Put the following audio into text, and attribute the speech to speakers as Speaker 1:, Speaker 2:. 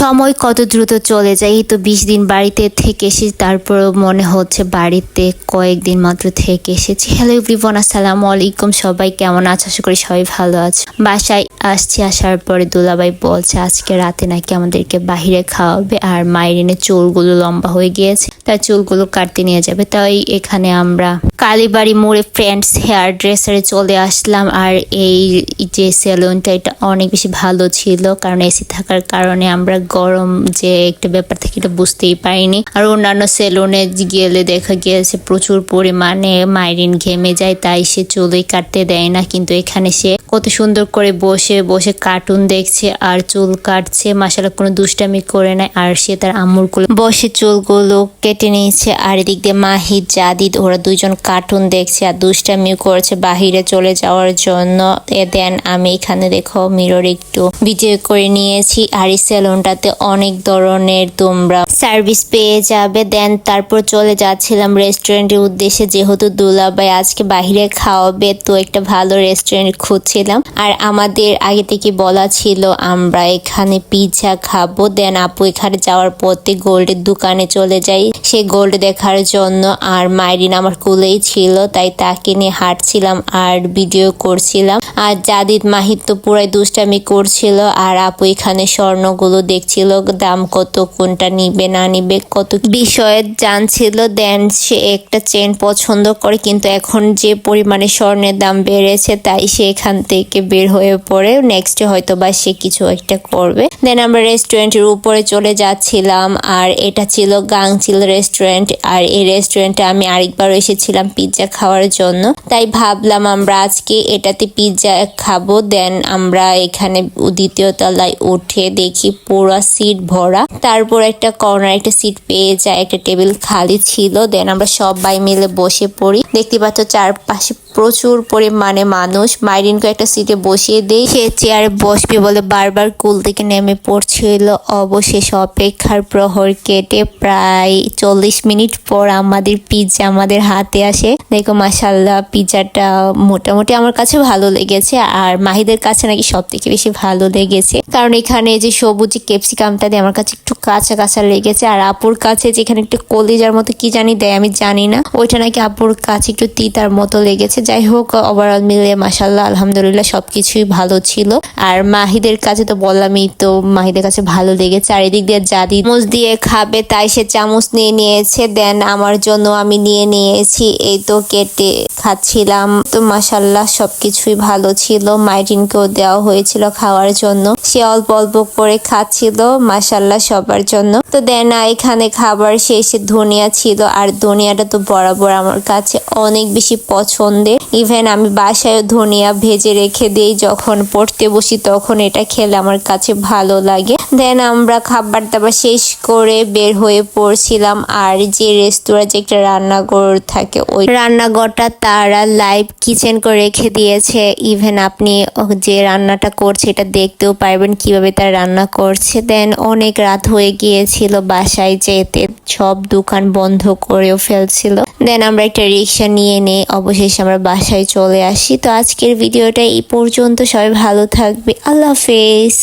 Speaker 1: সময় কত দ্রুত চলে যায়, এই তো বিশ দিন বাড়িতে থেকে এসেছি, তারপরও মনে হচ্ছে বাড়িতে কয়েকদিন মাত্র থেকে এসেছি। হ্যালো এভরিওয়ান আসসালামু আলাইকুম, সবাই কেমন আছে? আশা করি সবাই ভালো আছে। বাসায় আসছি, আসার পরে দুলাভাই বলছে, আজকে রাতে নাকি আমাদেরকে বাহিরে খাওয়াবে, আর মাইরিনের চুলগুলো লম্বা হয়ে গিয়েছে তার চুলগুলো কাটতে নিয়ে যাবে। তাই এখানে আমরা কালীবাড়ি মোড়ে ফ্রেন্ডস হেয়ার ড্রেসারে চলে আসলাম, আর এই যে সেলুনটা অনেক বেশি ভালো ছিল, কারণ এসি থাকার কারণে আমরা গরম যে একটা ব্যাপার থাকে এটা বুঝতেই পারিনি। আর অন্যান্য সেলুনে গেলে দেখা গিয়েছে প্রচুর পরিমাণে মাইরিন ঘেমে যায়, তাই সে চুলই কাটতে দেয় না। কিন্তু এখানে সে কত সুন্দর করে বসে বসে কার্টুন দেখছে আর চুল কাটছে। মাসালা কোনো দুষ্টামি করে নেয় আর সে তার আম্মুর কোলে বসে চুলগুলো কেটে নিয়েছে। আর এদিক দিয়ে মাহিদ জাদিদ, ওরা দুজন কার্টুন দেখছে আর দুষ্টামি করছে বাহিরে চলে যাওয়ার জন্য। এ দেন আমি এখানে দেখো মিরর একটু ভিডিও করে নিয়েছি। আর এই সেলুনটাতে অনেক ধরনের তোমরা সার্ভিস পেয়ে যাবে। দেন তারপর চলে যাচ্ছিলাম রেস্টুরেন্টের উদ্দেশ্যে। যেহেতু দুলাভাই আজকে বাইরে খাওয়াবে, তো একটা ভালো রেস্টুরেন্ট খুঁজছিলাম। আর আমাদের আগে থেকে বলা ছিল, আমরা এখানে পিৎজা খাব। দেন আপু এখানে যাওয়ার পথে গোল্ডের দোকানে চলে যাই। সে গোল্ড দেখার জন্য আর মাইরিন আমার কুলেই ছিল, তাই তাকে নিয়ে হাঁটছিলাম আর ভিডিও করছিলাম। আর জাদিদ মাহিদ তো পুরাই দুষ্টামি করছিল আর আপু এখানে স্বর্ণগুলো দেখছিল, দাম কত, কোনটা নিবে, না নিবে, কত বিষয়ে জানছিল। দেন সে একটা চেন পছন্দ করে, কিন্তু এখন যে পরিমাণে স্বর্ণের দাম বেড়েছে তাই সে এখান থেকে বের হয়ে পড়ে। নেক্সটে হয়তো বা সে কিছু একটা করবে। দেন আমরা রেস্টুরেন্টের উপরে চলে যাচ্ছিলাম আর এটা ছিল গাংচিল রেস্টুরেন্ট আর এই রেস্টুরেন্টে আমি আরেকবার এসেছিলাম পিৎজা খাওয়ার জন্য। তাই ভাবলাম আমরা আজকে এটাতে পিৎজা খাব দেন আমরা এখানে দ্বিতীয় তলায় উঠে দেখি পুরা সিট ভরা। তারপর একটা কর্নার একটা সিট পেয়ে যায়, একটা টেবিল খালি ছিল। দেন আমরা সবাই মিলে বসে পড়ি। দেখতে পাচ্ছ চারপাশে প্রচুর পরিমাণে মানুষ মাইরিনকে একটা সিটে বসিয়ে দেই সে চেয়ারে বসবে বলে বারবার কুল থেকে নেমে পড়ছিল। অবশেষ অপেক্ষার প্রহর কেটে প্রায় চল্লিশ মিনিট পর আমাদের পিৎজা আমাদের হাতে আসে। দেখো মাসাল্লাহ পিৎজাটা মোটামুটি আমার কাছে ভালো লেগেছে আর মাহিদের কাছে নাকি সব থেকে বেশি ভালো লেগেছে। কারণ এখানে যে সবুজ ক্যাপসিকামটা দিয়ে, আমার কাছে একটু কাঁচা লেগেছে। আর আপুর কাছে যেখানে একটু কলিজার মতো কি জানি দেয় আমি জানি না। ওইটা নাকি আপুর কাছে একটু তিতার মতো লেগেছে। যাই হোক ওভারঅল মিলে মাসাল্লাহ আলহামদুলিল্লাহ সবকিছুই ভালো ছিল। আর মাহিদের কাছে তো বললামই, তো মাহিদের কাছে ভালো লেগেছে। আর এদিক দিয়ে জাদি চামচ দিয়ে খাবে, তাই সে চামচ নিয়ে নিয়েছে। দেন আমার জন্য আমি নিয়ে নিয়েছি। এই তো কেটে খাচ্ছিলাম। তো মাসাল্লাহ সবকিছুই ভালো ছিল। মাইটিনকেও দেওয়া হয়েছিল খাওয়ার জন্য। সে অল্প অল্প করে খাচ্ছিল। মাসাল্লাহ সবার জন্য। তো দেন এখানে খাবার শেষে ধনিয়া ছিল, আর ধনিয়াটা তো বরাবর আমার কাছে অনেক বেশি পছন্দের। ইভেন আমি বাসায় ধনিয়া ভেজে রেখে দিই, যখন পড়তে বসি তখন এটা খেলে আমার কাছে ভালো লাগে। দেন আমরা খাবার দাবার শেষ করে বের হয়ে পড়ছিলাম, আর যে রেস্তোরাঁ, যে একটা রান্নাঘর থাকে, ওই রান্নাঘরটা তারা লাইভ কিচেন করে রেখে দিয়েছে। ইভেন আপনি যে রান্নাটা করছে, এটা দেখতেও পারবেন কীভাবে তারা রান্না করছে। দেন অনেক রাত হয়ে গিয়েছিল, বাসায় যেতে সব দোকান বন্ধ করেও ফেলছিল। দেন আমরা একটা রিক্সা নিয়ে নিয়ে অবশেষে আমরা বাসায় চলে আসি। তো আজকের ভিডিওটা এই পর্যন্ত, সবাই ভালো থাকবে, আল্লাহ হাফেজ।